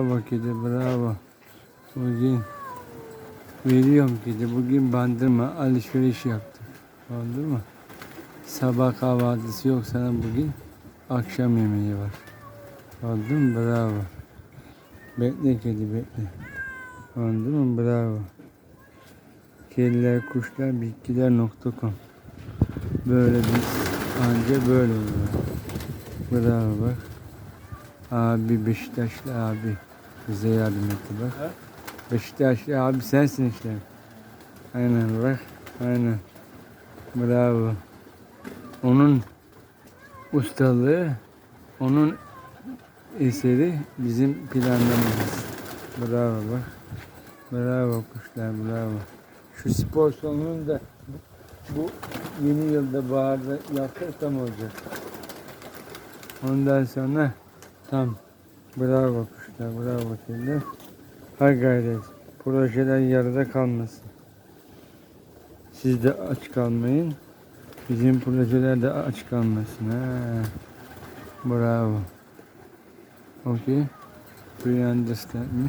Bravo kedi bravo. Bugün veriyorum kedi. Bugün bandırma alışveriş yaptık. Oldu mu? Sabah kahvaltısı yok sana bugün. Akşam yemeği var. Oldu mu? Bravo. Bekle kedi bekle. Oldu mu? Bravo. Kediler, kuşlar, bitkiler.com Böyle biz anca böyle olur. Bravo bak. Abi Beşiktaşlı abi bize yardım etti bak. Beşiktaşlı abi sensin işte. Aynen bak. Aynen. Bravo. Onun ustalığı, onun eseri bizim planlamamız. Bravo bak. Bravo kuşlar bravo. Şu spor salonunu da bu yeni yılda baharda yaptırsam olacak. Ondan sonra tam bravo kuşlar bravo kediler. Hay gayret. Projeler yarıda kalmasın. Siz de aç kalmayın. Bizim projeler de aç kalmasın. Ha. Bravo. Okay. Do you understand me?